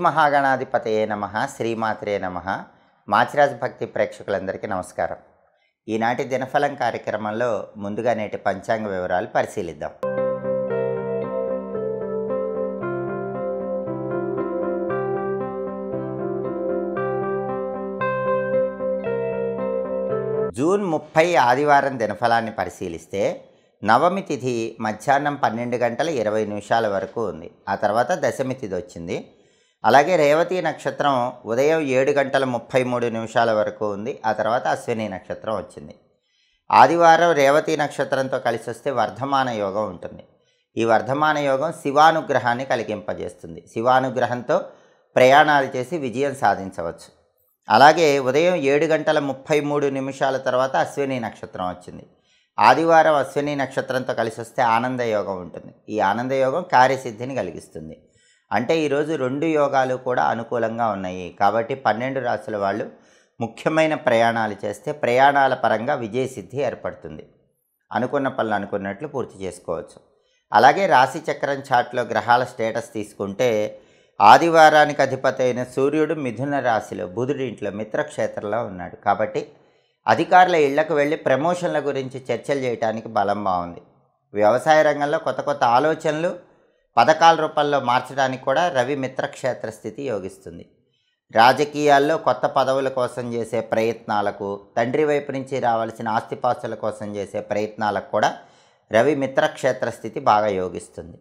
మహాగణాధిపతయే నమ శ్రీమాత్రే నమ. మాచిరాజ్ భక్తి ప్రేక్షకులందరికీ నమస్కారం. ఈనాటి దినఫలం కార్యక్రమంలో ముందుగా నేటి పంచాంగ వివరాలు పరిశీలిద్దాం. జూన్ ముప్పై ఆదివారం దినఫలాన్ని పరిశీలిస్తే నవమి తిథి మధ్యాహ్నం పన్నెండు గంటల ఇరవై నిమిషాల వరకు ఉంది. ఆ తర్వాత దశమి తిథి వచ్చింది. అలాగే రేవతి నక్షత్రం ఉదయం ఏడు గంటల ముప్పై మూడు నిమిషాల వరకు ఉంది. ఆ తర్వాత అశ్విని నక్షత్రం వచ్చింది. ఆదివారం రేవతి నక్షత్రంతో కలిసి వస్తే వర్ధమాన యోగం ఉంటుంది. ఈ వర్ధమాన యోగం శివానుగ్రహాన్ని కలిగింపజేస్తుంది. శివానుగ్రహంతో ప్రయాణాలు చేసి విజయం సాధించవచ్చు. అలాగే ఉదయం ఏడు గంటల ముప్పై మూడు నిమిషాల తర్వాత అశ్విని నక్షత్రం వచ్చింది. ఆదివారం అశ్విని నక్షత్రంతో కలిసి వస్తే ఆనంద యోగం ఉంటుంది. ఈ ఆనంద యోగం కార్యసిద్ధిని కలిగిస్తుంది. అంటే ఈరోజు రెండు యోగాలు కూడా అనుకూలంగా ఉన్నాయి. కాబట్టి పన్నెండు రాసుల వాళ్ళు ముఖ్యమైన ప్రయాణాలు చేస్తే ప్రయాణాల పరంగా విజయసిద్ధి ఏర్పడుతుంది. అనుకున్న పనులు అనుకున్నట్లు పూర్తి చేసుకోవచ్చు. అలాగే రాశి చక్రం చాట్లో గ్రహాల స్టేటస్ తీసుకుంటే ఆదివారానికి అధిపతి అయిన సూర్యుడు మిథున రాశిలో బుధుడి ఇంట్లో మిత్రక్షేత్రంలో ఉన్నాడు. కాబట్టి అధికారుల ఇళ్ళకు వెళ్ళి ప్రమోషన్ల గురించి చర్చలు చేయడానికి బలం బాగుంది. వ్యవసాయ రంగంలో కొత్త కొత్త ఆలోచనలు పథకాల రూపంలో మార్చడానికి కూడా రవి మిత్రక్షేత్ర స్థితి యోగిస్తుంది. రాజకీయాల్లో కొత్త పదవుల కోసం చేసే ప్రయత్నాలకు తండ్రి వైపు నుంచి రావాల్సిన ఆస్తిపాస్తుల కోసం చేసే ప్రయత్నాలకు కూడా రవి మిత్రక్షేత్ర స్థితి బాగా యోగిస్తుంది.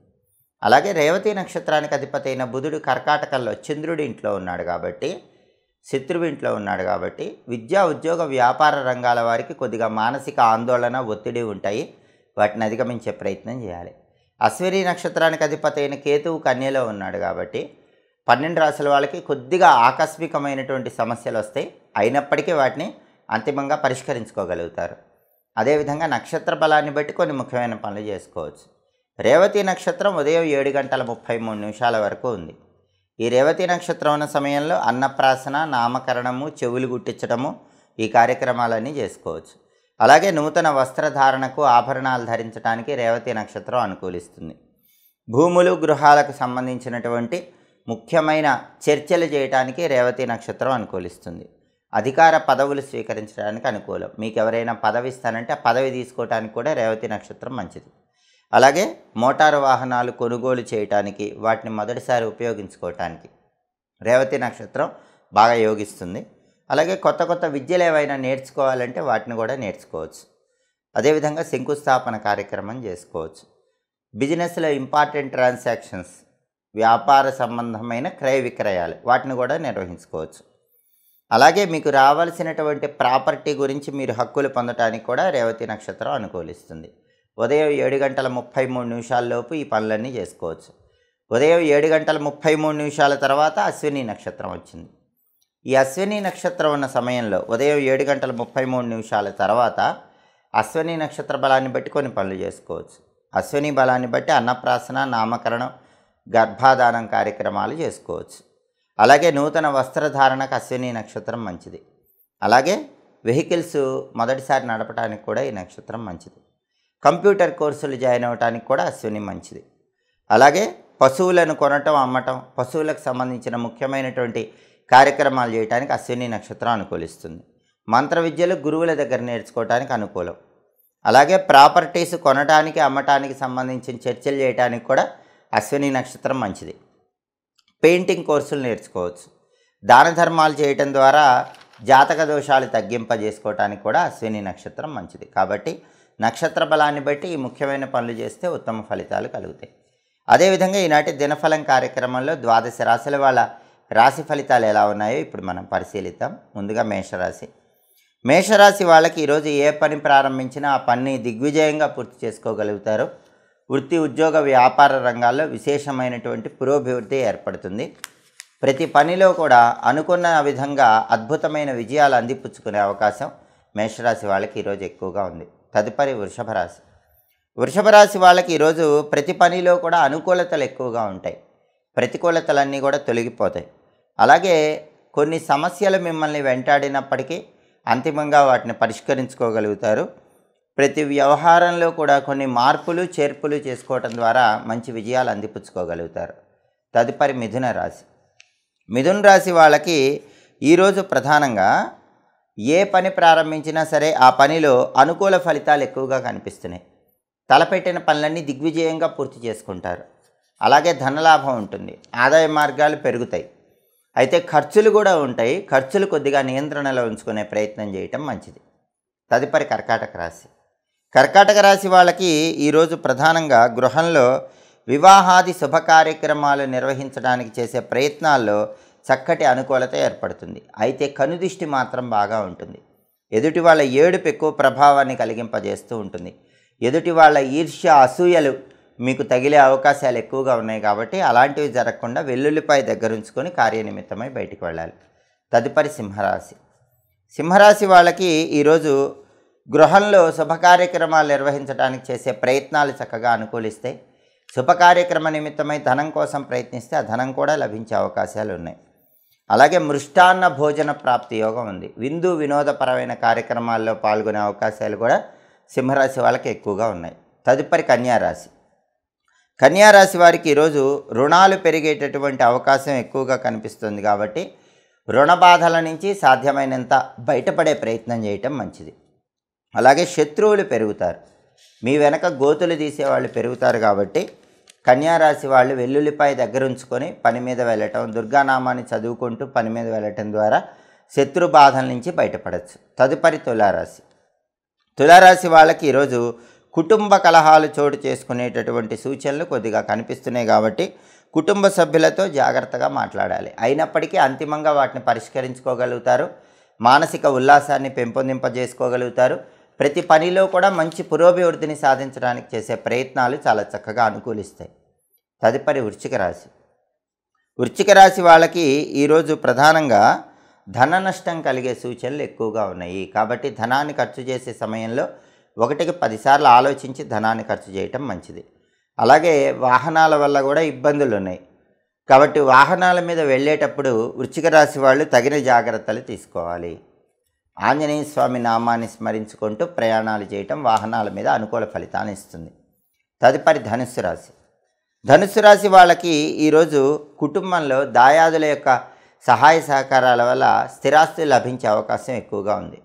అలాగే రేవతి నక్షత్రానికి అధిపతి అయిన బుధుడు కర్కాటకంలో చంద్రుడి ఇంట్లో ఉన్నాడు కాబట్టి శత్రువు ఇంట్లో ఉన్నాడు కాబట్టి విద్యా ఉద్యోగ వ్యాపార రంగాల వారికి కొద్దిగా మానసిక ఆందోళన ఒత్తిడి ఉంటాయి. వాటిని అధిగమించే ప్రయత్నం చేయాలి. అశ్విని నక్షత్రానికి అధిపతి అయిన కేతువు కన్యలో ఉన్నాడు కాబట్టి పన్నెండు రాసుల వాళ్ళకి కొద్దిగా ఆకస్మికమైనటువంటి సమస్యలు వస్తాయి అయినప్పటికీ వాటిని అంతిమంగా పరిష్కరించుకోగలుగుతారు. అదేవిధంగా నక్షత్ర బలాన్ని బట్టి కొన్ని ముఖ్యమైన పనులు చేసుకోవచ్చు. రేవతి నక్షత్రం ఉదయం ఏడు గంటల ముప్పై మూడు నిమిషాల వరకు ఉంది. ఈ రేవతి నక్షత్రం ఉన్న సమయంలో అన్నప్రాసన నామకరణము చెవులు గుట్టించడము ఈ కార్యక్రమాలన్నీ చేసుకోవచ్చు. అలాగే నూతన వస్త్రధారణకు ఆభరణాలు ధరించడానికి రేవతి నక్షత్రం అనుకూలిస్తుంది. భూములు గృహాలకు సంబంధించినటువంటి ముఖ్యమైన చర్చలు చేయటానికి రేవతి నక్షత్రం అనుకూలిస్తుంది. అధికార పదవులు స్వీకరించడానికి అనుకూలం. మీకు ఎవరైనా పదవి ఇస్తానంటే పదవి తీసుకోవడానికి కూడా రేవతి నక్షత్రం మంచిది. అలాగే మోటారు వాహనాలు కొనుగోలు చేయటానికి వాటిని మొదటిసారి ఉపయోగించుకోవటానికి రేవతి నక్షత్రం బాగా యోగిస్తుంది. అలాగే కొత్త కొత్త విద్యలు ఏవైనా నేర్చుకోవాలంటే వాటిని కూడా నేర్చుకోవచ్చు. అదేవిధంగా శంకుస్థాపన కార్యక్రమం చేసుకోవచ్చు. బిజినెస్లో ఇంపార్టెంట్ ట్రాన్సాక్షన్స్ వ్యాపార సంబంధమైన క్రయ విక్రయాలు వాటిని కూడా నిర్వహించుకోవచ్చు. అలాగే మీకు రావాల్సినటువంటి ప్రాపర్టీ గురించి మీరు హక్కులు పొందటానికి కూడా రేవతి నక్షత్రం అనుకూలిస్తుంది. ఉదయం ఏడు గంటల ముప్పై మూడు నిమిషాల్లోపు ఈ పనులన్నీ చేసుకోవచ్చు. ఉదయం ఏడు గంటల ముప్పై మూడు నిమిషాల తర్వాత అశ్విని నక్షత్రం వచ్చింది. ఈ అశ్విని నక్షత్రం ఉన్న సమయంలో ఉదయం ఏడు గంటల ముప్పై మూడు నిమిషాల తర్వాత అశ్విని నక్షత్ర బలాన్ని బట్టి కొన్ని పనులు చేసుకోవచ్చు. అశ్విని బలాన్ని బట్టి అన్నప్రాసన నామకరణం గర్భాధానం కార్యక్రమాలు చేసుకోవచ్చు. అలాగే నూతన వస్త్రధారణకు అశ్విని నక్షత్రం మంచిది. అలాగే వెహికల్స్ మొదటిసారి నడపడానికి కూడా ఈ నక్షత్రం మంచిది. కంప్యూటర్ కోర్సులు జాయిన్ అవ్వడానికి కూడా అశ్విని మంచిది. అలాగే పశువులను కొనటం అమ్మటం పశువులకు సంబంధించిన ముఖ్యమైనటువంటి కార్యక్రమాలు చేయడానికి అశ్విని నక్షత్రం అనుకూలిస్తుంది. మంత్ర విద్యలు గురువుల దగ్గర నేర్చుకోవడానికి అనుకూలం. అలాగే ప్రాపర్టీస్ కొనడానికి అమ్మటానికి సంబంధించిన చర్చలు చేయడానికి కూడా అశ్విని నక్షత్రం మంచిది. పెయింటింగ్ కోర్సులు నేర్చుకోవచ్చు. దాన ధర్మాలు చేయటం ద్వారా జాతక దోషాలు తగ్గింపజేసుకోవటానికి కూడా అశ్విని నక్షత్రం మంచిది. కాబట్టి నక్షత్ర బలాన్ని బట్టి ఈ ముఖ్యమైన పనులు చేస్తే ఉత్తమ ఫలితాలు కలుగుతాయి. అదేవిధంగా ఈనాటి దినఫలం కార్యక్రమంలో ద్వాదశ రాశుల వాళ్ళ రాశి ఫలితాలు ఎలా ఉన్నాయో ఇప్పుడు మనం పరిశీలిద్దాం. ముందుగా మేషరాశి. మేషరాశి వాళ్ళకి ఈరోజు ఏ పని ప్రారంభించినా ఆ పని దిగ్విజయంగా పూర్తి చేసుకోగలుగుతారు. వృత్తి ఉద్యోగ వ్యాపార రంగాల్లో విశేషమైనటువంటి పురోభివృద్ధి ఏర్పడుతుంది. ప్రతి పనిలో కూడా అనుకున్న విధంగా అద్భుతమైన విజయాలు అందిపుచ్చుకునే అవకాశం మేషరాశి వాళ్ళకి ఈరోజు ఎక్కువగా ఉంది. తదుపరి వృషభ రాశి. వృషభ రాశి వాళ్ళకి ఈరోజు ప్రతి పనిలో కూడా అనుకూలతలు ఎక్కువగా ఉంటాయి. ప్రతికూలతలన్నీ కూడా తొలగిపోతాయి. అలాగే కొన్ని సమస్యలు మిమ్మల్ని వెంటాడినప్పటికీ అంతిమంగా వాటిని పరిష్కరించుకోగలుగుతారు. ప్రతి వ్యవహారంలో కూడా కొన్ని మార్పులు చేర్పులు చేసుకోవటం ద్వారా మంచి విజయాలు అందిపుచ్చుకోగలుగుతారు. తదుపరి మిథున రాశి. మిథున రాశి వాళ్ళకి ఈరోజు ప్రధానంగా ఏ పని ప్రారంభించినా సరే ఆ పనిలో అనుకూల ఫలితాలు ఎక్కువగా కనిపిస్తున్నాయి. తలపెట్టిన పనులన్నీ దిగ్విజయంగా పూర్తి చేసుకుంటారు. అలాగే ధనలాభం ఉంటుంది. ఆదాయ మార్గాలు పెరుగుతాయి. అయితే ఖర్చులు కూడా ఉంటాయి. ఖర్చులు కొద్దిగా నియంత్రణలో ఉంచుకునే ప్రయత్నం చేయటం మంచిది. తదుపరి కర్కాటక రాశి. కర్కాటక రాశి వాళ్ళకి ఈరోజు ప్రధానంగా గృహంలో వివాహాది శుభ కార్యక్రమాలు నిర్వహించడానికి చేసే ప్రయత్నాల్లో చక్కటి అనుకూలత ఏర్పడుతుంది. అయితే కనుదిష్టి మాత్రం బాగా ఉంటుంది. ఎదుటి వాళ్ళ ఏడుపు ఎక్కువ ప్రభావాన్ని కలిగింపజేస్తూ ఉంటుంది. ఎదుటి వాళ్ళ ఈర్ష్య అసూయలు మీకు తగిలే అవకాశాలు ఎక్కువగా ఉన్నాయి కాబట్టి అలాంటివి జరగకుండా వెల్లుల్లిపాయ దగ్గర ఉంచుకొని కార్యనిమిత్తమై బయటికి వెళ్ళాలి. తదుపరి సింహరాశి. సింహరాశి వాళ్ళకి ఈరోజు గృహంలో శుభ కార్యక్రమాలు నిర్వహించడానికి చేసే ప్రయత్నాలు చక్కగా అనుకూలిస్తాయి. శుభ కార్యక్రమ నిమిత్తమై ధనం కోసం ప్రయత్నిస్తే ఆ ధనం కూడా లభించే అవకాశాలు ఉన్నాయి. అలాగే మృష్టాన్న భోజన ప్రాప్తి యోగం ఉంది. విందు వినోదపరమైన కార్యక్రమాల్లో పాల్గొనే అవకాశాలు కూడా సింహరాశి వాళ్ళకి ఎక్కువగా ఉన్నాయి. తదుపరి కన్యారాశి. కన్యారాశి వారికి ఈరోజు రుణాలు పెరిగేటటువంటి అవకాశం ఎక్కువగా కనిపిస్తుంది కాబట్టి రుణ బాధల నుంచి సాధ్యమైనంత బయటపడే ప్రయత్నం చేయటం మంచిది. అలాగే శత్రువులు పెరుగుతారు. మీ వెనక గోతులు తీసేవాళ్ళు పెరుగుతారు కాబట్టి కన్యారాశి వాళ్ళు వెల్లుల్లిపాయ దగ్గర ఉంచుకొని పని మీద వెళ్ళటం దుర్గానామాన్ని చదువుకుంటూ పని మీద వెళ్ళటం ద్వారా శత్రు బాధల నుంచి బయటపడవచ్చు తదుపరి తులారాశి. తులారాశి వాళ్ళకి ఈరోజు కుటుంబ కలహాలు చోటు చేసుకునేటటువంటి సూచనలు కొద్దిగా కనిపిస్తున్నాయి కాబట్టి కుటుంబ సభ్యులతో జాగ్రత్తగా మాట్లాడాలి. అయినప్పటికీ అంతిమంగా వాటిని పరిష్కరించుకోగలుగుతారు. మానసిక ఉల్లాసాన్ని పెంపొందింపజేసుకోగలుగుతారు. ప్రతి పనిలో కూడా మంచి పురోభివృద్ధిని సాధించడానికి చేసే ప్రయత్నాలు చాలా చక్కగా అనుకూలిస్తాయి. తదుపరి వృశ్చిక రాశి. వృశ్చిక రాశి వాళ్ళకి ఈరోజు ప్రధానంగా ధన నష్టం కలిగే సూచనలు ఎక్కువగా ఉన్నాయి. కాబట్టి ధనాన్ని ఖర్చు చేసే సమయంలో ఒకటికి పదిసార్లు ఆలోచించి ధనాన్ని ఖర్చు చేయటం మంచిది. అలాగే వాహనాల వల్ల కూడా ఇబ్బందులు ఉన్నాయి. కాబట్టి వాహనాల మీద వెళ్ళేటప్పుడు వృచ్చిక రాశి వాళ్ళు తగిన జాగ్రత్తలు తీసుకోవాలి. ఆంజనేయ స్వామి నామాన్ని స్మరించుకుంటూ ప్రయాణాలు చేయటం వాహనాల మీద అనుకూల ఫలితాన్ని ఇస్తుంది. తదుపరి ధనుస్సు రాశి. ధనుస్సు రాశి వాళ్ళకి ఈరోజు కుటుంబంలో దాయాదుల యొక్క సహాయ సహకారాల వల్ల స్థిరాస్తులు లభించే అవకాశం ఎక్కువగా ఉంది.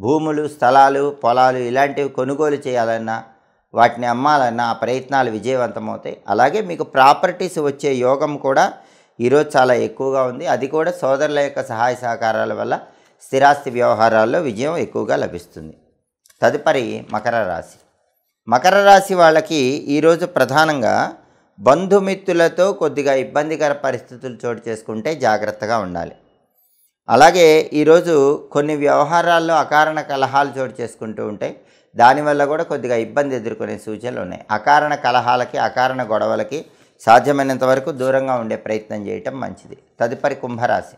భూములు స్థలాలు పొలాలు ఇలాంటివి కొనుగోలు చేయాలన్నా వాటిని అమ్మాలన్నా ఆ ప్రయత్నాలు విజయవంతమవుతాయి. అలాగే మీకు ప్రాపర్టీస్ వచ్చే యోగం కూడా ఈరోజు చాలా ఎక్కువగా ఉంది. అది కూడా సోదరుల యొక్క సహాయ సహకారాల వల్ల స్థిరాస్తి వ్యవహారాల్లో విజయం ఎక్కువగా లభిస్తుంది. తదుపరి మకర రాశి. మకర రాశి వాళ్ళకి ఈరోజు ప్రధానంగా బంధుమిత్రులతో కొద్దిగా ఇబ్బందికర పరిస్థితులు చోటు చేసుకుంటే జాగ్రత్తగా ఉండాలి. అలాగే ఈరోజు కొన్ని వ్యవహారాల్లో అకారణ కలహాలు చోటు చేసుకుంటూ ఉంటాయి. దానివల్ల కూడా కొద్దిగా ఇబ్బంది ఎదుర్కొనే సూచనలు ఉన్నాయి. అకారణ కలహాలకి అకారణ గొడవలకి సాధ్యమైనంత వరకు దూరంగా ఉండే ప్రయత్నం చేయటం మంచిది. తదుపరి కుంభరాశి.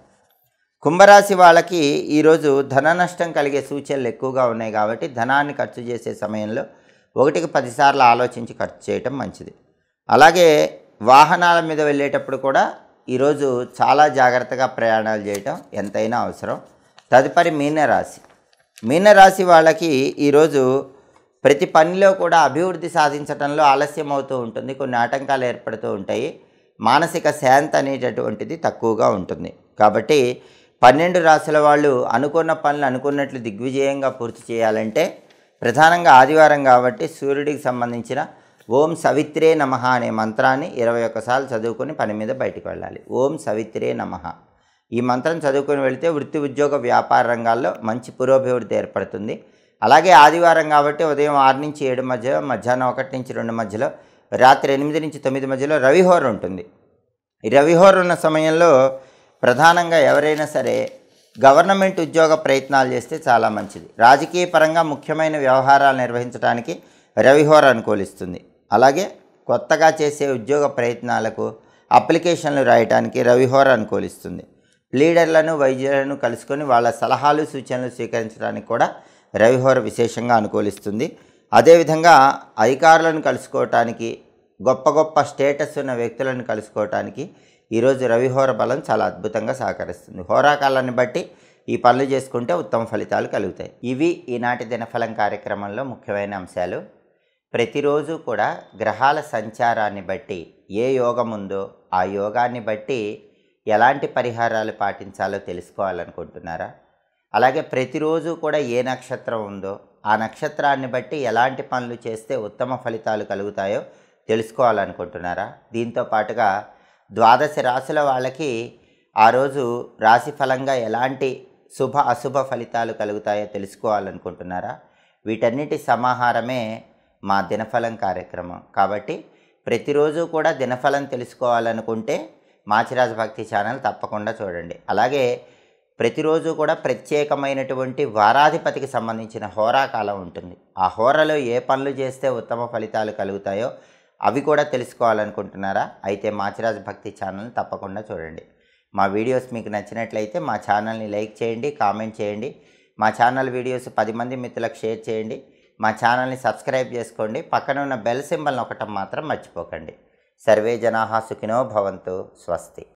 కుంభరాశి వాళ్ళకి ఈరోజు ధన నష్టం కలిగే సూచనలు ఎక్కువగా ఉన్నాయి కాబట్టి ధనాన్ని ఖర్చు చేసే సమయంలో ఒకటికి పదిసార్లు ఆలోచించి ఖర్చు చేయటం మంచిది. అలాగే వాహనాల మీద వెళ్ళేటప్పుడు కూడా ఈరోజు చాలా జాగ్రత్తగా ప్రయాణాలు చేయటం ఎంతైనా అవసరం. తదుపరి మీనరాశి. మీనరాశి వాళ్ళకి ఈరోజు ప్రతి పనిలో కూడా అభివృద్ధి సాధించడంలో ఆలస్యం అవుతూ ఉంటుంది. కొన్ని ఆటంకాలు ఏర్పడుతూ ఉంటాయి. మానసిక శాంతి అనేటటువంటిది తక్కువగా ఉంటుంది. కాబట్టి పన్నెండు రాశుల వాళ్ళు అనుకున్న పనులు అనుకున్నట్లు దిగ్విజయంగా పూర్తి చేయాలంటే ప్రధానంగా ఆదివారం కాబట్టి సూర్యుడికి సంబంధించిన ఓం సవిత్రే నమ అనే మంత్రాన్ని ఇరవై ఒక్కసార్లు చదువుకొని పని మీద బయటికి వెళ్ళాలి. ఓం సవిత్రే నమ. ఈ మంత్రం చదువుకొని వెళితే వృత్తి ఉద్యోగ వ్యాపార రంగాల్లో మంచి పురోభివృద్ధి ఏర్పడుతుంది. అలాగే ఆదివారం కాబట్టి ఉదయం ఆరు నుంచి ఏడు మధ్య మధ్యాహ్నం ఒకటి నుంచి రెండు మధ్యలో రాత్రి ఎనిమిది నుంచి తొమ్మిది మధ్యలో రవిహోర ఉంటుంది. ఈ రవిహోర ఉన్న సమయంలో ప్రధానంగా ఎవరైనా సరే గవర్నమెంట్ ఉద్యోగ ప్రయత్నాలు చేస్తే చాలా మంచిది. రాజకీయ పరంగా ముఖ్యమైన వ్యవహారాలు నిర్వహించడానికి రవిహోర అనుకూలిస్తుంది. అలాగే కొత్తగా చేసే ఉద్యోగ ప్రయత్నాలకు అప్లికేషన్లు రాయడానికి రవిహోర అనుకూలిస్తుంది లీడర్లను వైద్యులను కలుసుకొని వాళ్ళ సలహాలు సూచనలు స్వీకరించడానికి కూడా రవిహోర విశేషంగా అనుకూలిస్తుంది. అదేవిధంగా అధికారులను కలుసుకోవటానికి గొప్ప గొప్ప స్టేటస్ ఉన్న వ్యక్తులను కలుసుకోవటానికి ఈరోజు రవిహోర బలం చాలా అద్భుతంగా సహకరిస్తుంది. హోరాకాలాన్ని బట్టి ఈ పనులు చేసుకుంటే ఉత్తమ ఫలితాలు కలుగుతాయి. ఇవి ఈనాటి దినఫలం కార్యక్రమంలో ముఖ్యమైన అంశాలు. ప్రతిరోజు కూడా గ్రహాల సంచారాన్ని బట్టి ఏ యోగం ఉందో ఆ యోగాన్ని బట్టి ఎలాంటి పరిహారాలు పాటించాలో తెలుసుకోవాలనుకుంటున్నారా? అలాగే ప్రతిరోజు కూడా ఏ నక్షత్రం ఉందో ఆ నక్షత్రాన్ని బట్టి ఎలాంటి పనులు చేస్తే ఉత్తమ ఫలితాలు కలుగుతాయో తెలుసుకోవాలనుకుంటున్నారా? దీంతో పాటుగా ద్వాదశ రాశుల వాళ్ళకి ఆ రోజు రాశి ఫలంగా ఎలాంటి శుభ అశుభ ఫలితాలు కలుగుతాయో తెలుసుకోవాలనుకుంటున్నారా? వీటన్నిటి సమాహారమే మా దినఫలం కార్యక్రమం. కాబట్టి ప్రతిరోజు కూడా దినఫలం తెలుసుకోవాలనుకుంటే మాచిరాజ భక్తి ఛానల్ తప్పకుండా చూడండి. అలాగే ప్రతిరోజు కూడా ప్రత్యేకమైనటువంటి వారాధిపతికి సంబంధించిన హోరాకాలం ఉంటుంది. ఆ హోరాలో ఏ పనులు చేస్తే ఉత్తమ ఫలితాలు కలుగుతాయో అవి కూడా తెలుసుకోవాలనుకుంటున్నారా? అయితే మాచిరాజ భక్తి ఛానల్ తప్పకుండా చూడండి. మా వీడియోస్ మీకు నచ్చినట్లయితే మా ఛానల్ని లైక్ చేయండి కామెంట్ చేయండి. మా ఛానల్ వీడియోస్ పది మంది మిత్రులకు షేర్ చేయండి. మా ఛానల్ని సబ్స్క్రైబ్ చేసుకోండి. పక్కన ఉన్న బెల్ సింబల్ నొక్కటం మాత్రం మర్చిపోకండి. సర్వే జనాహా సుఖినో భవంతు. స్వస్తి.